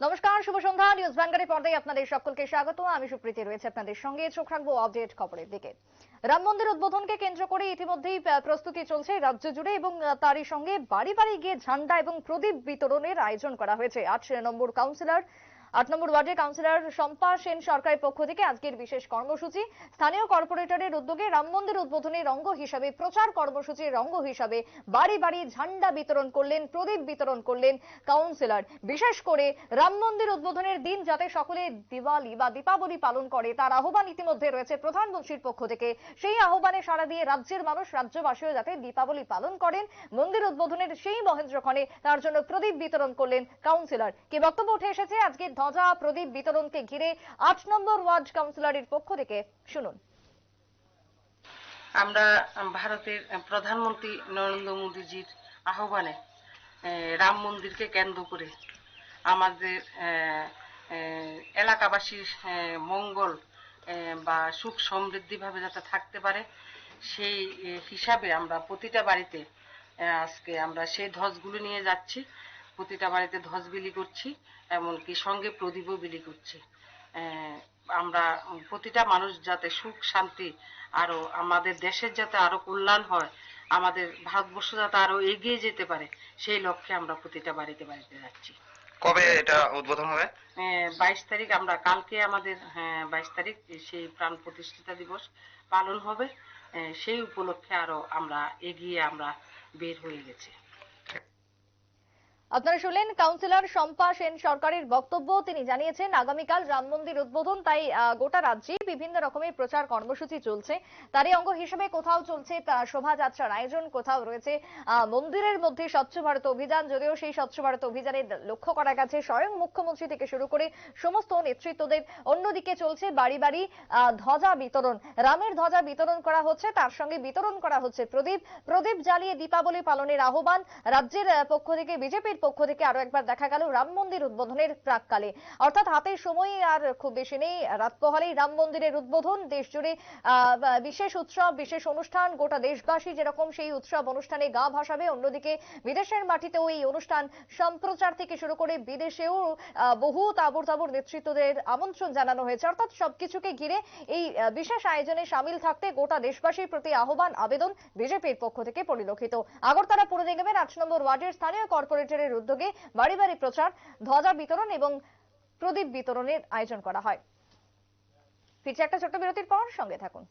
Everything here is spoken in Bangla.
নমস্কার, শুভ সন্ধ্যা। নিউজ ভ্যানগাড়ি পর্দায় আপনাদের সকলকে স্বাগত। আমি সুপ্রীতি, রয়েছে আপনাদের সঙ্গে। চোখ রাখব আপডেট খবরের দিকে। রাম মন্দির উদ্বোধনকে কেন্দ্র করে ইতিমধ্যেই প্রস্তুতি চলছে রাজ্য জুড়ে এবং তারই সঙ্গে বাড়ি বাড়ি গিয়ে ঝান্ডা এবং প্রদীপ বিতরণের আয়োজন করা হয়েছে। আট নম্বর কাউন্সিলর আট নম্বর ওয়ার্ডের কাউন্সিলর শম্পা সেন সরকারের পক্ষ থেকে আজকের বিশেষ কর্মসূচি। স্থানীয় কর্পোরেটরের উদ্যোগে রাম মন্দির উদ্বোধনের অঙ্গ হিসাবে, প্রচার কর্মসূচির অঙ্গ হিসাবে বাড়ি বাড়ি ঝান্ডা বিতরণ করলেন, প্রদীপ বিতরণ করলেন কাউন্সিলর। বিশেষ করে রাম মন্দির উদ্বোধনের দিন যাতে সকলে দিওয়ালি বা দীপাবলি পালন করে, তার আহ্বান ইতিমধ্যে রয়েছে প্রধানমন্ত্রীর পক্ষ থেকে। সেই আহ্বানে সাড়া দিয়ে রাজ্যের মানুষ, রাজ্যবাসীও যাতে দীপাবলি পালন করেন, মন্দির উদ্বোধনের সেই মহেন্দ্রক্ষণে তার জন্য প্রদীপ বিতরণ করলেন কাউন্সিলর। কি বক্তব্য উঠে এসেছে আজকে ধ্বজা প্রদীপ বিতরণকে ঘিরে আট নম্বর ওয়ার্ড কাউন্সিলরের পক্ষ থেকে শুনুন। আমরা ভারতের প্রধানমন্ত্রী নরেন্দ্র মোদীজির আহ্বানে রাম মন্দিরকে কেন্দ্র করে আমাদের এলাকাবাসীর মঙ্গল বা সুখ সমৃদ্ধিভাবে যাতে থাকতে পারে, সেই হিসাবে আমরা প্রতিটা বাড়িতে আজকে আমরা সেই ধ্বজগুলো নিয়ে যাচ্ছি। প্রতিটা বাড়িতে ধ্বজ বিলি করছি এমনকি সঙ্গে প্রদীপও বিলি করছি। আহ, আমরা প্রতিটা মানুষ যাতে সুখ শান্তি আরও আমাদের দেশের যাতে আরও কল্যাণ হয় আমাদের ভারতবর্ষ যাতে আরও এগিয়ে যেতে পারে সেই লক্ষ্যে আমরা প্রতিটা বাড়িতে বাড়িতে যাচ্ছি। কবে এটা উদ্বোধন হবে? বাইশ তারিখ আমরা কালকে আমাদের বাইশ তারিখ সেই প্রাণ প্রতিষ্ঠিতা দিবস পালন হবে। সেই উপলক্ষে আরও আমরা এগিয়ে আমরা বের হয়ে গেছি। আপনারা শুনলেন কাউন্সিলর শম্পা সেন সরকারের বক্তব্য। তিনি জানিয়েছেন, আগামীকাল রাম মন্দির উদ্বোধন, তাই গোটা রাজ্যে বিভিন্ন রকমের প্রচার কর্মসূচি চলছে। তারই অঙ্গ হিসেবে কোথাও চলছে শোভাযাত্রার আয়োজন, কোথাও রয়েছে মন্দিরের মধ্যে স্বচ্ছ ভারত অভিযান, যদিও সেই স্বচ্ছ ভারত অভিযানে লক্ষ্য করা গেছে স্বয়ং মুখ্যমন্ত্রী থেকে শুরু করে সমস্ত নেতৃত্বদের। অন্যদিকে চলছে বাড়ি বাড়ি ধ্বজা বিতরণ। রামের ধ্বজা বিতরণ করা হচ্ছে, তার সঙ্গে বিতরণ করা হচ্ছে প্রদীপ। প্রদীপ জ্বালিয়ে দীপাবলি পালনের আহ্বান রাজ্যের পক্ষ থেকে বিজেপির পক্ষ থেকে আরও একবার দেখা গেল রাম মন্দির উদ্বোধনের প্রাককালে। অর্থাৎ হাতে সময় আর খুব বেশি নেই। রাত পোহালেই রাম মন্দিরের উদ্বোধন। দেশ জুড়ে বিশেষ উৎসব, বিশেষ অনুষ্ঠান, গোটা দেশবাসী যেরকম সেই উৎসব অনুষ্ঠানে গা ভাসাবে, অন্যদিকে বিদেশের মাটিতেও এই অনুষ্ঠান সম্প্রচার থেকে শুরু করে বিদেশেও বহু তাবর তাবর নেতৃত্বদের আমন্ত্রণ জানানো হয়েছে। অর্থাৎ সবকিছুকে ঘিরে এই বিশেষ আয়োজনে সামিল থাকতে গোটা দেশবাসীর প্রতি আহ্বান, আবেদন বিজেপির পক্ষ থেকে পরিলক্ষিত। আগরতলা পুর নিগমের আট নম্বর ওয়ার্ডের স্থানীয় কর্পোরেটরের উদ্যোগে বাড়ি বাড়ি প্রচার, ধ্বজা বিতরণ এবং প্রদীপ বিতরণের আয়োজন করা হয়। ফিরছে একটা ছোট্ট বিরতির পর, সঙ্গে থাকুন।